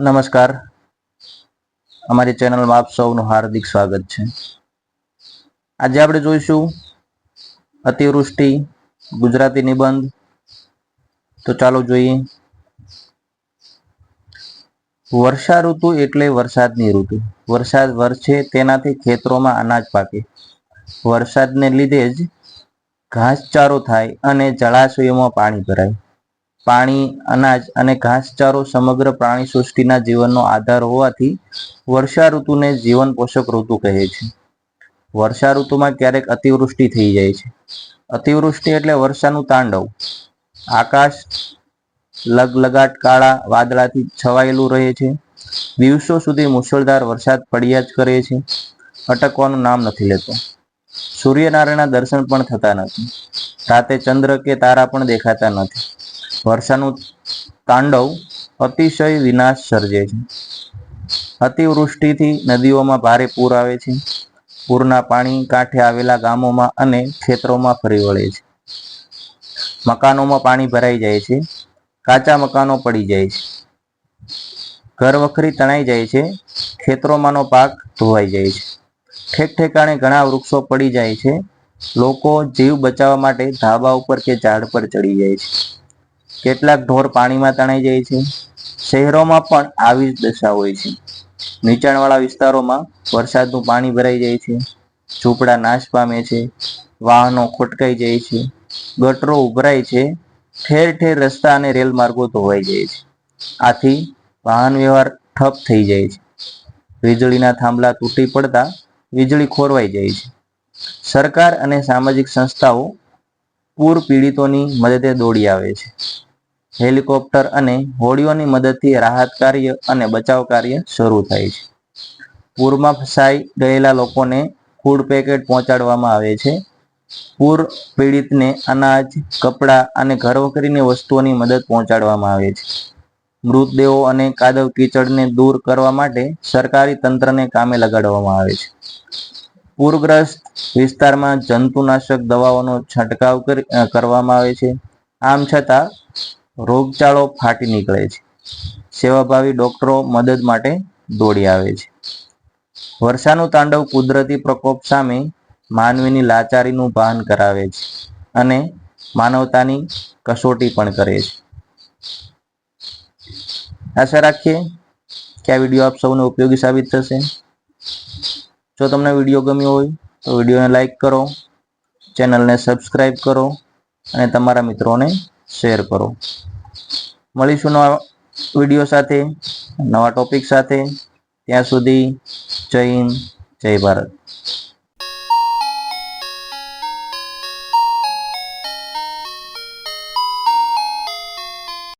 નમસ્કાર. અમારી ચેનલમાં આપ સૌનું હાર્દિક સ્વાગત છે. આજે આપણે જોઈશું અતિવૃષ્ટિ, ગુજરાતી નિબંધ. તો ચાલો જોઈએ. વર્ષા ઋતુ એટલે વરસાદની ઋતુ. વરસાદ વરસે તેનાથી ખેતરોમાં અનાજ પાકે. વરસાદને લીધે જ ઘાસચારો થાય અને જળાશયોમાં પાણી ભરાય. પાણી, અનાજ અને ઘાસચારો સમગ્ર પ્રાણી સૃષ્ટિના જીવનનો આધાર હોવાથી વર્ષા ઋતુને જીવન પોષક ઋતુ કહે છે. વર્ષા ઋતુમાં ક્યારેક અતિવૃષ્ટિ થઈ જાય છે. અતિવૃષ્ટિ એટલે વર્ષાનું તાંડવ. આકાશ લગલગાટ કાળા વાદળાથી છવાયેલું રહે છે. દિવસો સુધી મુશળધાર વરસાદ પડ્યા જ કરે છે. અટકવાનું નામ નથી લેતો. સૂર્યનારાયણના દર્શન પણ થતા નથી. રાતે ચંદ્ર કે તારા પણ દેખાતા નથી. વર્ષાનું તાંડવ અતિશય વિનાશ સર્જે છે. અતિવૃષ્ટિથી નદીઓમાં ભારે પૂર આવે છે. પૂરના પાણી કાંઠે આવેલા ગામોમાં અને ખેતરોમાં ફરી વળે છે. મકાનોમાં પાણી ભરાઈ જાય છે. કાચા મકાનો પડી જાય છે. ઘર વખરી તણાઈ જાય છે. ખેતરોમાંનો પાક ધોવાઈ જાય છે. ઠેક ઠેકાણે ઘણા વૃક્ષો પડી જાય છે. લોકો જીવ બચાવવા માટે ધાબા ઉપર કે ઝાડ પર ચડી જાય છે. કેટલાક ઢોર પાણીમાં તણાઈ જાય છે. શહેરોમાં પણ આવી જ દશા હોય છે. નીચાણવાળા વિસ્તારોમાં વરસાદનું પાણી ભરાઈ જાય છે. ઝૂંપડા નાશ પામે છે. વાહનો ખોટકાઈ જાય છે. ગટરો ઉભરાય છે. ઠેર ઠેર રસ્તા અને રેલ માર્ગો ધોવાઈ જાય છે. આથી વાહન વ્યવહાર ઠપ થઈ જાય છે. વીજળીના થાંભલા તૂટી પડતા વીજળી ખોરવાઈ જાય છે. સરકાર અને સામાજિક સંસ્થાઓ પૂર પીડિતોની મદદે દોડી આવે છે. હેલિકોપ્ટર અને હોડીઓની મદદથી રાહત કાર્ય અને બચાવ કાર્ય શરૂ થાય છે. પૂરમાં ફસાઈ ગયેલા લોકોને ફૂડ પેકેટ પહોંચાડવામાં આવે છે. પૂર પીડિતને અનાજ, કપડાં અને ઘરવખરીની વસ્તુઓની મદદ પહોંચાડવામાં આવે છે. મૃતદેહો અને કાદવ કીચડને દૂર કરવા માટે સરકારી તંત્રને કામે લગાડવામાં આવે છે. પૂરગ્રસ્ત વિસ્તારમાં જંતુનાશક દવાઓનો છંટકાવ કરવામાં આવે છે. આમ છતાં રોગચાળો ફાટી નીકળે છે. સેવાભાવી ડોક્ટરો મદદ માટે દોડી આવે છે. વર્ષાનું તાંડવ કુદરતી પ્રકોપ સામે માનવીની લાચારીનું ભાન કરાવે છે અને માનવતાની કસોટી પણ કરે છે. આશા રાખીએ કે આ વીડિયો આપ સૌને ઉપયોગી સાબિત થશે. જો તમને વીડિયો ગમ્યો હોય તો વિડીયોને લાઈક કરો, ચેનલને સબસ્ક્રાઈબ કરો અને તમારા મિત્રોને શેર કરો. મળીશું નવા વીડિયો સાથે, નવા ટોપિક સાથે. ત્યાં સુધી જય હિન્દ, જય ભારત.